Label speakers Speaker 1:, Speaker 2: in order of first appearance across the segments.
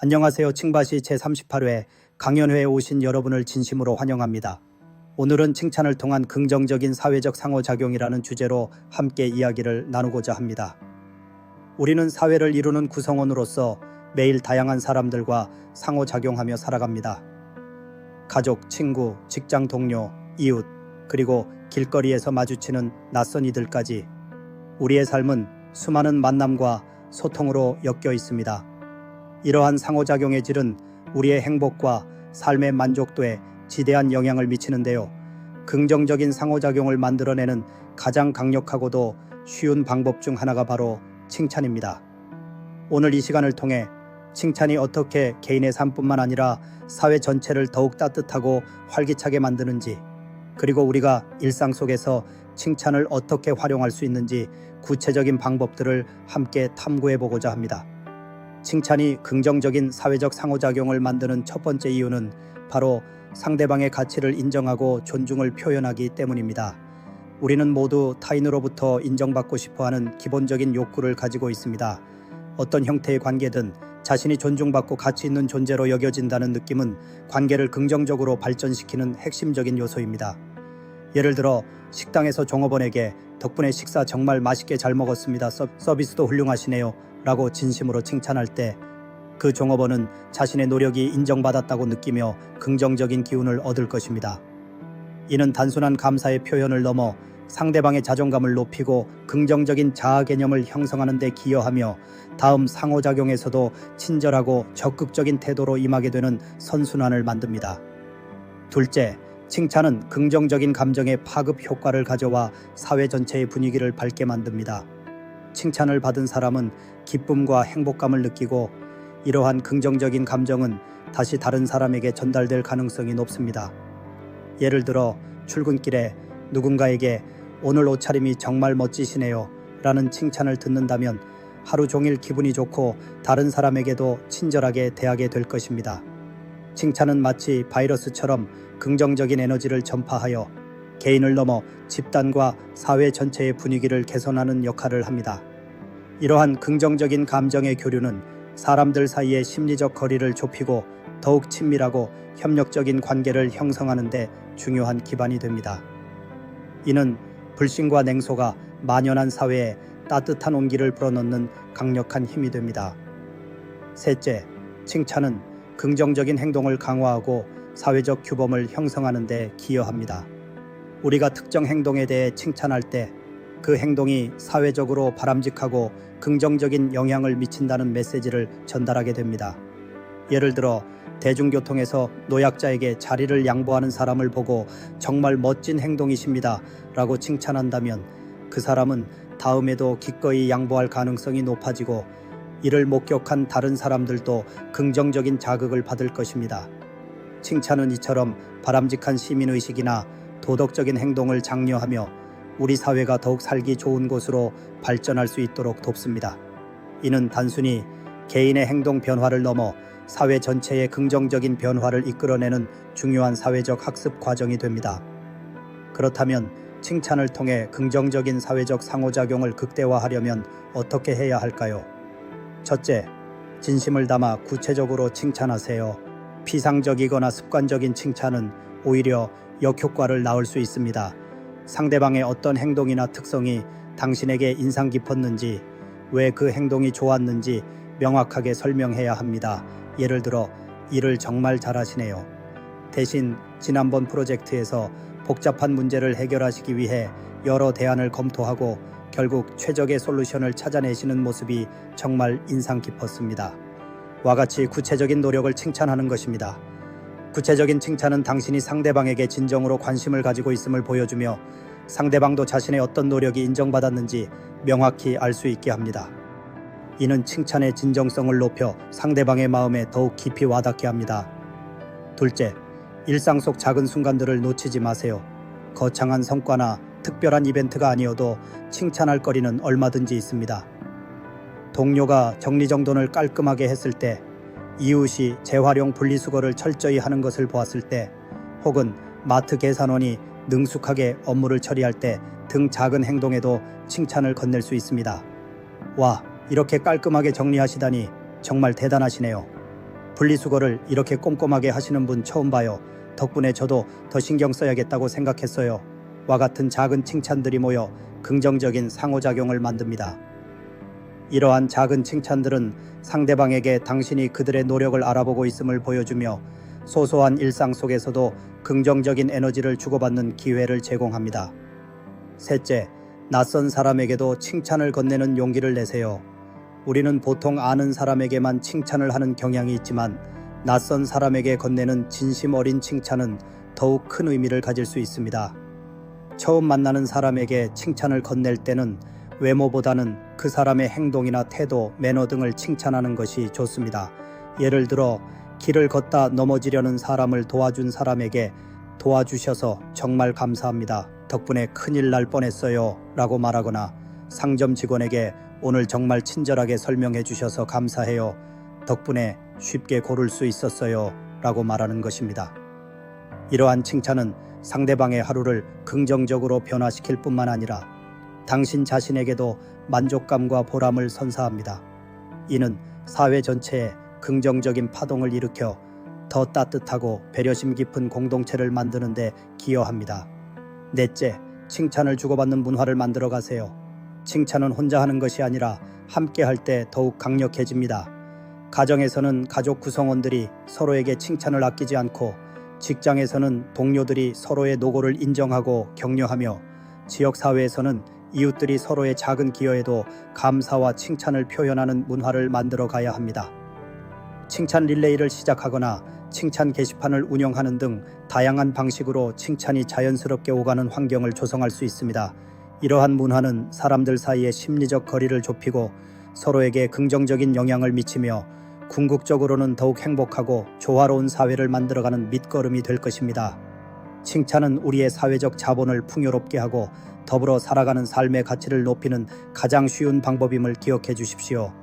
Speaker 1: 안녕하세요. 칭바시 제38회 강연회에 오신 여러분을 진심으로 환영합니다. 오늘은 칭찬을 통한 긍정적인 사회적 상호작용이라는 주제로 함께 이야기를 나누고자 합니다. 우리는 사회를 이루는 구성원으로서 매일 다양한 사람들과 상호작용하며 살아갑니다. 가족, 친구, 직장 동료, 이웃, 그리고 길거리에서 마주치는 낯선 이들까지 우리의 삶은 수많은 만남과 소통으로 엮여 있습니다. 이러한 상호작용의 질은 우리의 행복과 삶의 만족도에 지대한 영향을 미치는데요. 긍정적인 상호작용을 만들어내는 가장 강력하고도 쉬운 방법 중 하나가 바로 칭찬입니다. 오늘 이 시간을 통해 칭찬이 어떻게 개인의 삶뿐만 아니라 사회 전체를 더욱 따뜻하고 활기차게 만드는지, 그리고 우리가 일상 속에서 칭찬을 어떻게 활용할 수 있는지 구체적인 방법들을 함께 탐구해 보고자 합니다. 칭찬이 긍정적인 사회적 상호작용을 만드는 첫 번째 이유는 바로 상대방의 가치를 인정하고 존중을 표현하기 때문입니다. 우리는 모두 타인으로부터 인정받고 싶어 하는 기본적인 욕구를 가지고 있습니다. 어떤 형태의 관계든 자신이 존중받고 가치 있는 존재로 여겨진다는 느낌은 관계를 긍정적으로 발전시키는 핵심적인 요소입니다. 예를 들어 식당에서 종업원에게 덕분에 식사 정말 맛있게 잘 먹었습니다. 서, 서비스도 훌륭하시네요. 라고 진심으로 칭찬할 때 그 종업원은 자신의 노력이 인정받았다고 느끼며 긍정적인 기운을 얻을 것입니다. 이는 단순한 감사의 표현을 넘어 상대방의 자존감을 높이고 긍정적인 자아 개념을 형성하는 데 기여하며 다음 상호작용에서도 친절하고 적극적인 태도로 임하게 되는 선순환을 만듭니다. 둘째, 칭찬은 긍정적인 감정의 파급 효과를 가져와 사회 전체의 분위기를 밝게 만듭니다. 칭찬을 받은 사람은 기쁨과 행복감을 느끼고 이러한 긍정적인 감정은 다시 다른 사람에게 전달될 가능성이 높습니다. 예를 들어 출근길에 누군가에게 오늘 옷차림이 정말 멋지시네요 라는 칭찬을 듣는다면 하루 종일 기분이 좋고 다른 사람에게도 친절하게 대하게 될 것입니다. 칭찬은 마치 바이러스처럼 긍정적인 에너지를 전파하여 개인을 넘어 집단과 사회 전체의 분위기를 개선하는 역할을 합니다. 이러한 긍정적인 감정의 교류는 사람들 사이의 심리적 거리를 좁히고 더욱 친밀하고 협력적인 관계를 형성하는 데 중요한 기반이 됩니다. 이는 불신과 냉소가 만연한 사회에 따뜻한 온기를 불어넣는 강력한 힘이 됩니다. 셋째, 칭찬은 긍정적인 행동을 강화하고 사회적 규범을 형성하는 데 기여합니다. 우리가 특정 행동에 대해 칭찬할 때 그 행동이 사회적으로 바람직하고 긍정적인 영향을 미친다는 메시지를 전달하게 됩니다. 예를 들어 대중교통에서 노약자에게 자리를 양보하는 사람을 보고 정말 멋진 행동이십니다. 라고 칭찬한다면 그 사람은 다음에도 기꺼이 양보할 가능성이 높아지고 이를 목격한 다른 사람들도 긍정적인 자극을 받을 것입니다. 칭찬은 이처럼 바람직한 시민의식이나 도덕적인 행동을 장려하며 우리 사회가 더욱 살기 좋은 곳으로 발전할 수 있도록 돕습니다. 이는 단순히 개인의 행동 변화를 넘어 사회 전체의 긍정적인 변화를 이끌어내는 중요한 사회적 학습 과정이 됩니다. 그렇다면 칭찬을 통해 긍정적인 사회적 상호작용을 극대화하려면 어떻게 해야 할까요? 첫째, 진심을 담아 구체적으로 칭찬하세요. 피상적이거나 습관적인 칭찬은 오히려 역효과를 낳을 수 있습니다. 상대방의 어떤 행동이나 특성이 당신에게 인상 깊었는지, 왜 그 행동이 좋았는지 명확하게 설명해야 합니다. 예를 들어, 일을 정말 잘하시네요. 대신 지난번 프로젝트에서 복잡한 문제를 해결하시기 위해 여러 대안을 검토하고 결국 최적의 솔루션을 찾아내시는 모습이 정말 인상 깊었습니다. 와 같이 구체적인 노력을 칭찬하는 것입니다. 구체적인 칭찬은 당신이 상대방에게 진정으로 관심을 가지고 있음을 보여주며 상대방도 자신의 어떤 노력이 인정받았는지 명확히 알 수 있게 합니다. 이는 칭찬의 진정성을 높여 상대방의 마음에 더욱 깊이 와닿게 합니다. 둘째, 일상 속 작은 순간들을 놓치지 마세요. 거창한 성과나 특별한 이벤트가 아니어도 칭찬할 거리는 얼마든지 있습니다. 동료가 정리정돈을 깔끔하게 했을 때, 이웃이 재활용 분리수거를 철저히 하는 것을 보았을 때, 혹은 마트 계산원이 능숙하게 업무를 처리할 때 등 작은 행동에도 칭찬을 건넬 수 있습니다. 와, 이렇게 깔끔하게 정리하시다니 정말 대단하시네요. 분리수거를 이렇게 꼼꼼하게 하시는 분 처음 봐요. 덕분에 저도 더 신경 써야겠다고 생각했어요. 와 같은 작은 칭찬들이 모여 긍정적인 상호작용을 만듭니다. 이러한 작은 칭찬들은 상대방에게 당신이 그들의 노력을 알아보고 있음을 보여주며 소소한 일상 속에서도 긍정적인 에너지를 주고받는 기회를 제공합니다. 셋째, 낯선 사람에게도 칭찬을 건네는 용기를 내세요. 우리는 보통 아는 사람에게만 칭찬을 하는 경향이 있지만 낯선 사람에게 건네는 진심 어린 칭찬은 더욱 큰 의미를 가질 수 있습니다. 처음 만나는 사람에게 칭찬을 건넬 때는 외모보다는 그 사람의 행동이나 태도, 매너 등을 칭찬하는 것이 좋습니다. 예를 들어 길을 걷다 넘어지려는 사람을 도와준 사람에게 도와주셔서 정말 감사합니다. 덕분에 큰일 날 뻔했어요. 라고 말하거나 상점 직원에게 오늘 정말 친절하게 설명해 주셔서 감사해요. 덕분에 쉽게 고를 수 있었어요. 라고 말하는 것입니다. 이러한 칭찬은 상대방의 하루를 긍정적으로 변화시킬 뿐만 아니라 당신 자신에게도 만족감과 보람을 선사합니다. 이는 사회 전체에 긍정적인 파동을 일으켜 더 따뜻하고 배려심 깊은 공동체를 만드는 데 기여합니다. 넷째, 칭찬을 주고받는 문화를 만들어 가세요. 칭찬은 혼자 하는 것이 아니라 함께 할 때 더욱 강력해집니다. 가정에서는 가족 구성원들이 서로에게 칭찬을 아끼지 않고 직장에서는 동료들이 서로의 노고를 인정하고 격려하며 지역 사회에서는 이웃들이 서로의 작은 기여에도 감사와 칭찬을 표현하는 문화를 만들어 가야 합니다. 칭찬 릴레이를 시작하거나 칭찬 게시판을 운영하는 등 다양한 방식으로 칭찬이 자연스럽게 오가는 환경을 조성할 수 있습니다. 이러한 문화는 사람들 사이의 심리적 거리를 좁히고 서로에게 긍정적인 영향을 미치며 궁극적으로는 더욱 행복하고 조화로운 사회를 만들어가는 밑거름이 될 것입니다. 칭찬은 우리의 사회적 자본을 풍요롭게 하고 더불어 살아가는 삶의 가치를 높이는 가장 쉬운 방법임을 기억해 주십시오.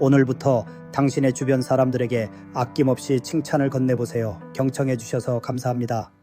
Speaker 1: 오늘부터 당신의 주변 사람들에게 아낌없이 칭찬을 건네보세요. 경청해 주셔서 감사합니다.